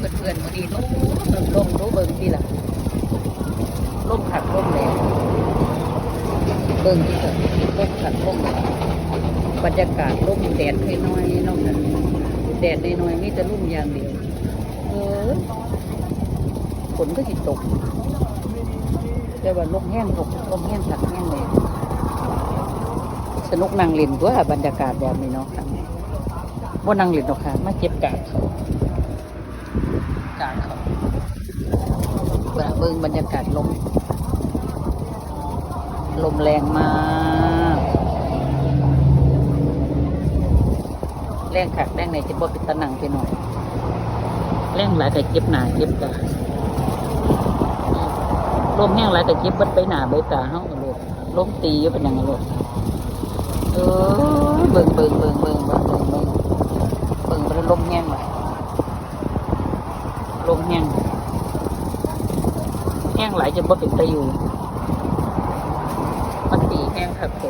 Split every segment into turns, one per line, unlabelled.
เพื่อนๆวันนี้ลงลงลงรู้เบิ่งที่ละลงขัดลงแหลเบิ่งที่ละลงขัดลงแหลบรรยากาศลมแดดน้อยๆนอกนั้นแดดน้อยๆมีแต่ลุ่มอย่างเดียวเออฝนก็สิตก แต่ว่าลมแห้งตกลมแห้งถักแห้งเลยสนุกนั่งเล่นตัวยบรรยากาศแบบนี้เนาะค่ะว่านั่งเล่นหรอกค่ะมาเจ็บกาดเขา กาดเขาเบิ่งเบิ่งบรรยากาศลม ลมแรงมาก แรงขักแรงในจะบ่เป็นตะหนังไปหน่อย แรงหลายแต่เจ็บหนาเจ็บตาลมแห้งหลายแต่เจ็บบัดไปหนาใบตาเฮาเอาโลดลมตีอยู่เป็นอย่างนั้นโลดเออเบิ่งเบิ่งเบิ่งเบิ่งเบิ่งเบิ่งเบิ่งเบิ่งไปลมแห้งหลาย ลมแห้ง แห้งหลายจะบ่เป็นตะอยู่มันตีแห้งคักโต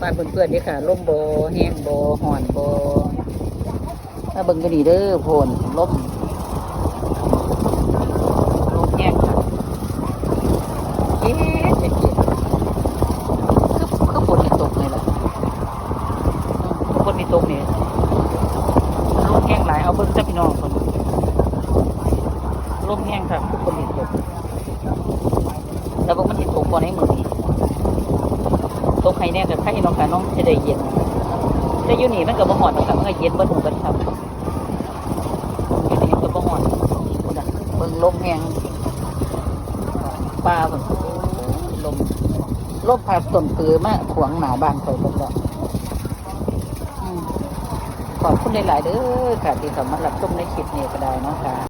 บ้านเพื่อนๆนี่ค่ะล่มโบแห้งโบห่อนโบถ้าเบิ่งก็ดีเด้อโพนล่มล่มแห้งค่ะเอ๊ะเจ็บเจ็บคือคือฝนนี่ตกเลยล่ะฝนนี่ตกเนี่ยลมแห้งหลายเอาเบิ่งจ้าพี่น้องคน ลมแห้งค่ะคือฝนนี่ตกแล้วเบิ่งมันสิตกก่อนให้มือนี้ตกให้แน่กับไข่น้องค่ะน้องจะได้เย็นแต่ยูนี่มันก็บ่หอดหรอกค่ะมันก็เย็นเบ่หูกันครับยูนี่ก็บ่หอดเบิ่งลมแห้งปลาเบิ่งลมลมพัดต้นปือมาขวางหนาบ้านข่อยเบิ่งแล้วขอบคุณหลาย ๆ เด้อค่ะที่เข้ามารถรับชมในคลิปนี้ก็ได้นะคะ